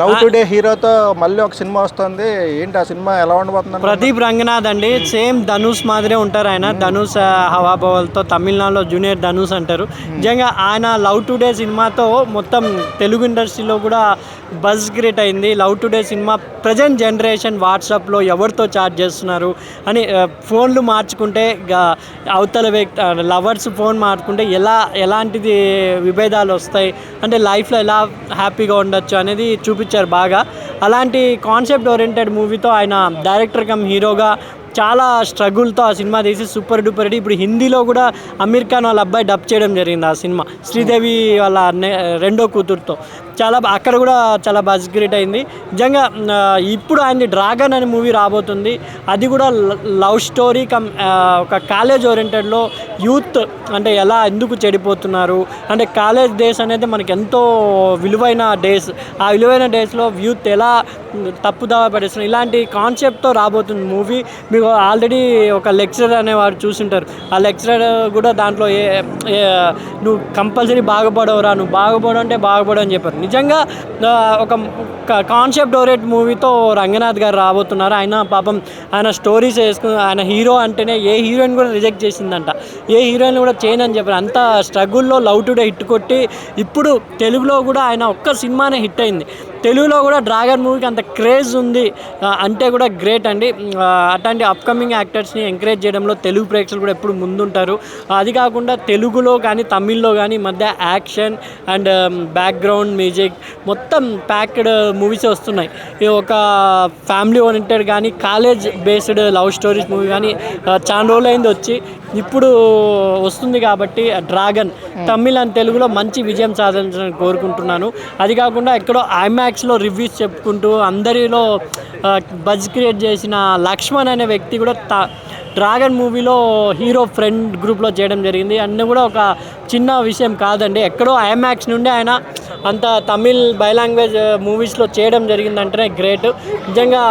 Love today హీరోతో మళ్ళీ ఒక సినిమా వస్తుంది. ఏంటి ఆ సినిమా ఎలా ఉండబోతుంది ప్రదీప్ రంగనాథ్ అండి. సేమ్ ధనుష్ మాదిరే ఉంటారు ఆయన. ధనుష్ ఆ, హవాబవల్తో తమిళనాడులో జూనియర్ ధనుష్ అంటారు. నిజంగా ఆయన లవ్ టుడే సినిమాతో మొత్తం తెలుగు ఇండస్ట్రీలో కూడా బజ్ క్రియేట్ అయింది. లవ్ టుడే సినిమా ప్రజెంట్ జనరేషన్ వాట్సాప్లో ఎవరితో చాట్ చేస్తున్నారు అని ఫోన్లు మార్చుకుంటే అవతల వ్యక్తి లవర్స్ ఫోన్ మార్చుకుంటే ఎలా ఎలాంటిది విభేదాలు వస్తాయి? అంటే లైఫ్లో ఎలా హ్యాపీగా ఉండొచ్చు అనేది చూపించారు బాగా. అలాంటి కాన్సెప్ట్ ఓరియంటెడ్ మూవీతో ఆయన డైరెక్టర్ కమ్ హీరోగా చాలా స్ట్రగుల్తో ఆ సినిమా తీసి సూపర్ డూపర్ హిట్. ఇప్పుడు హిందీలో కూడా అమీర్ ఖాన్ వాళ్ళ అబ్బాయి డబ్ చేయడం జరిగింది ఆ సినిమా. శ్రీదేవి వాళ్ళ రెండో కూతురుతో. చాలా అక్కడ కూడా చాలా బజ్ క్రియేట్ అయింది. నిజంగా ఇప్పుడు ఆయన డ్రాగన్ అనే మూవీ రాబోతుంది. అది కూడా లవ్ స్టోరీ కమ్ ఒక కాలేజ్ ఓరియంటెడ్లో యూత్ అంటే ఎలా ఎందుకు చెడిపోతున్నారు? అంటే కాలేజ్ డేస్ అనేది మనకి ఎంతో విలువైన డేస్ ఆ విలువైన డేస్లో యూత్ ఎలా తప్పుదావ పడేస్తున్నారు? ఇలాంటి కాన్సెప్ట్తో రాబోతుంది మూవీ మీకు ఆల్రెడీ ఒక లెక్చరర్ అనేవారు చూసింటారు. ఆ లెక్చరర్ కూడా దాంట్లో ఏ ఏ- నువ్వు కంపల్సరీ బాగుపడవురా నువ్వు బాగుపడు అంటే బాగుపడు అని చెప్పారు. నిజంగా ఒక కాన్సెప్ట్ ఓరియంట్ మూవీతో రంగనాథ్ గారు రాబోతున్నారు. ఆయన పాపం ఆయన స్టోరీస్ వేసుకుని ఆయన హీరో అంటేనే ఏ హీరోయిన్ కూడా రిజెక్ట్ చేసిందంట. ఏ హీరోయిన్ కూడా చేయను అని చెప్పారు. అంత స్ట్రగుల్లో లవ్ టుడే హిట్ కొట్టి ఇప్పుడు తెలుగులో కూడా ఆయన ఒక్క సినిమానే హిట్ అయింది. తెలుగులో కూడా డ్రాగన్ మూవీకి అంత క్రేజ్ ఉంది అంటే కూడా గ్రేట్ అండి. అట్లాంటి అప్కమింగ్ యాక్టర్స్ని ఎంకరేజ్ చేయడంలో తెలుగు ప్రేక్షకులు కూడా ఎప్పుడు ముందుంటారు. అది కాకుండా తెలుగులో కానీ తమిళ్ళో కానీ మధ్య యాక్షన్ అండ్ బ్యాక్గ్రౌండ్ మ్యూజిక్ మొత్తం ప్యాక్డ్ మూవీస్ వస్తున్నాయి. ఒక ఫ్యామిలీ ఓరియంటెడ్ కానీ college based love stories movie కానీ చాలా రోజులైంది అయింది వచ్చి. ఇప్పుడు వస్తుంది కాబట్టి డ్రాగన్ తమిళ్ అండ్ తెలుగులో మంచి విజయం సాధించాలని కోరుకుంటున్నాను. అది కాకుండా ఎక్కడో ఐమాక్స్లో రివ్యూస్ చెప్పుకుంటూ అందరిలో బజ్ క్రియేట్ చేసిన లక్ష్మణ్ అనే వ్యక్తి కూడా త డ్రాగన్ మూవీలో హీరో ఫ్రెండ్ గ్రూప్లో చేయడం జరిగింది. అన్నీ కూడా ఒక చిన్న విషయం కాదండి. ఎక్కడో ఐమాక్స్ నుండి ఆయన అంత తమిళ్ బై లాంగ్వేజ్ మూవీస్లో చేయడం జరిగిందంటేనే గ్రేట్ నిజంగా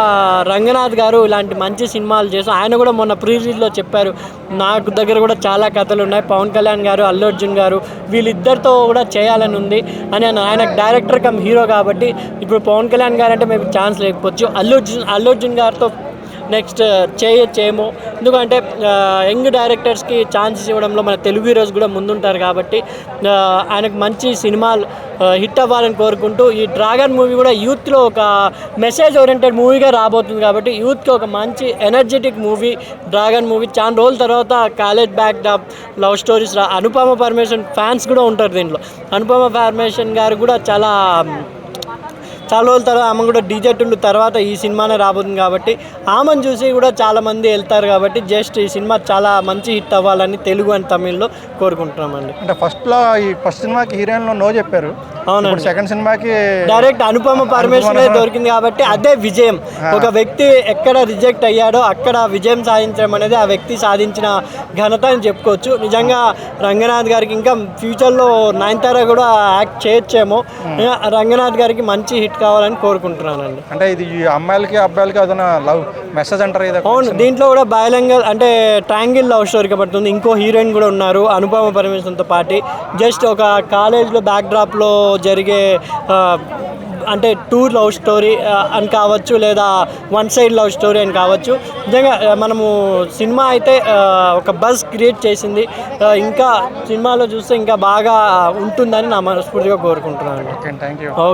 రంగనాథ్ గారు ఇలాంటి మంచి సినిమాలు చేసి ఆయన కూడా మొన్న ప్రీ రిలీజ్లో చెప్పారు. నాకు దగ్గర కూడా చాలా కథలు ఉన్నాయి. పవన్ కళ్యాణ్ గారు అల్లు అర్జున్ గారు వీళ్ళిద్దరితో కూడా చేయాలని ఉంది. అని ఆయన ఆయన డైరెక్టర్ కమ్ హీరో కాబట్టి ఇప్పుడు పవన్ కళ్యాణ్ గారు అంటే మేము ఛాన్స్ లేకపోవచ్చు. అల్లు అర్జున్ అల్లు అర్జున్ గారితో నెక్స్ట్ uh, చేయొచ్చేమో ఎందుకంటే uh, యంగ్ డైరెక్టర్స్కి ఛాన్సెస్ ఇవ్వడంలో మన తెలుగు హీరోస్ కూడా ముందుంటారు కాబట్టి uh, ఆయనకు మంచి సినిమాలు హిట్ అవ్వాలని కోరుకుంటూ ఈ డ్రాగన్ మూవీ కూడా యూత్లో ఒక మెసేజ్ ఓరియంటెడ్ మూవీగా రాబోతుంది కాబట్టి యూత్కి ఒక మంచి ఎనర్జెటిక్ మూవీ డ్రాగన్ మూవీ. చాలా రోజుల తర్వాత college backdrop love stories రా అనుపమ పరమేశ్వరన్ ఫ్యాన్స్ కూడా ఉంటారు దీంట్లో. అనుపమ పరమేశ్వరన్ గారు కూడా చాలా చాలా రోజుల తర్వాత ఆమె కూడా డీజే టుండు తర్వాత ఈ సినిమానే రాబోతుంది కాబట్టి ఆమెను చూసి కూడా చాలా మంది వెళ్తారు కాబట్టి జస్ట్ ఈ సినిమా చాలా మంచి హిట్ అవ్వాలని తెలుగు అండ్ తమిళ్ళో కోరుకుంటున్నామండి. అంటే ఫస్ట్లో ఈ ఫస్ట్ సినిమాకి హీరోయిన్లో నో చెప్పారు. అవునండి. ఇప్పుడు సెకండ్ సినిమాకి డైరెక్ట్ అనుపమ పరమేశ్వరే దొరికింది కాబట్టి అదే విజయం. ఒక వ్యక్తి ఎక్కడ రిజెక్ట్ అయ్యాడో అక్కడ విజయం సాధించడం అనేది ఆ వ్యక్తి సాధించిన ఘనత అని చెప్పుకోవచ్చు. నిజంగా రంగనాథ్ గారికి ఇంకా ఫ్యూచర్లో నయనతార కూడా యాక్ట్ చేయొచ్చేమో. రంగనాథ్ గారికి మంచి హిట్ కావాలని కోరుకుంటున్నానండి. అంటే ఇది అమ్మాయిలకి అబ్బాయిలకి అదన లవ్ మెసేజ్ అంటారు ఇది అవును దీంట్లో కూడా బయలంగల్ అంటే ట్రాంగిల్ లవ్ స్టోరీ పడుతుంది ఇంకో హీరోయిన్ కూడా ఉన్నారు అనుపమ పరమేశ్వరంతో పాటు. జస్ట్ ఒక కాలేజ్లో బ్యాక్ డ్రాప్లో జరిగే అంటే టూ లవ్ స్టోరీ అని కావచ్చు లేదా వన్ సైడ్ లవ్ స్టోరీ అని కావచ్చు. నిజంగా మనము సినిమా అయితే ఒక బజ్ క్రియేట్ చేసింది. ఇంకా సినిమాలో చూస్తే ఇంకా బాగా ఉంటుందని నా మనస్ఫూర్తిగా కోరుకుంటున్నాను. Thank you